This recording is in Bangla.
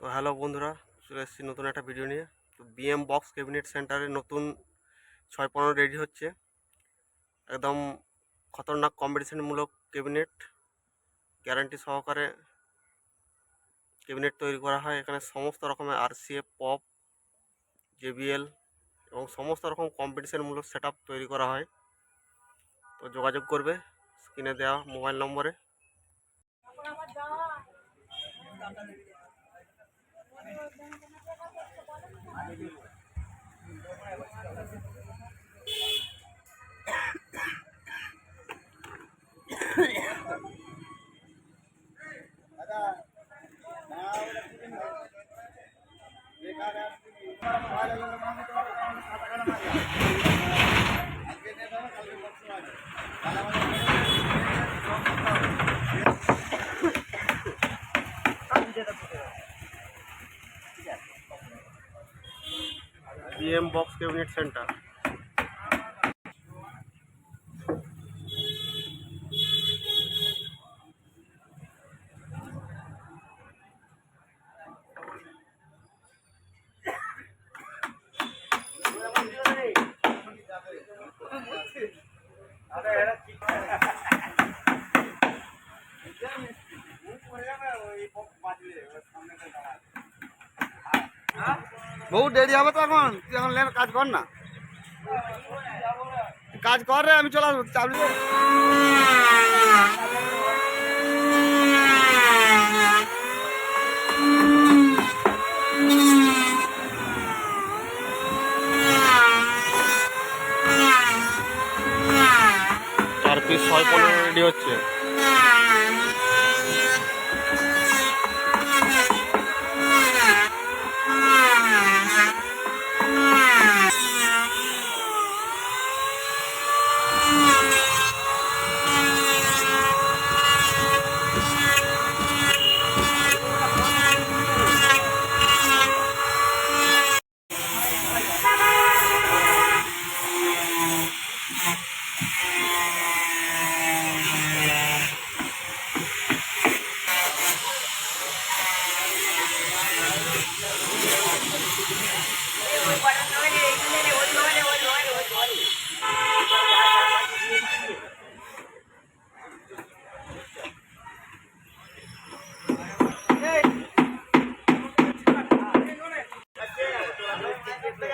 তো হ্যালো বন্ধুরা, চলে এসেছি নতুন একটা ভিডিও নিয়ে। তো বিএম বক্স ক্যাবিনেট সেন্টারে নতুন ছয় পনেরো রেডি হচ্ছে। একদম খতরনাক কম্পিটিশনমূলক ক্যাবিনেট গ্যারান্টি সহকারে ক্যাবিনেট তৈরি করা হয়। এখানে সমস্ত রকমের আরসিএফ পপ জেবিএল এবং সমস্ত রকম কম্পিটিশনমূলক সেট তৈরি করা হয়। তো যোগাযোগ করবে স্ক্রিনে দেওয়া মোবাইল নম্বরে। কালকে নেতা কালকে পরশু আছে বিএম বক্স ক্যাবিনেট সেন্টার বহু দেরি হবে তো এখন? তুই এখন লেন, কাজ কর না। কাজ কর রে, আমি চলে আসব চাবি দে। চার পিস ছয় পনেরো রেডি হচ্ছে।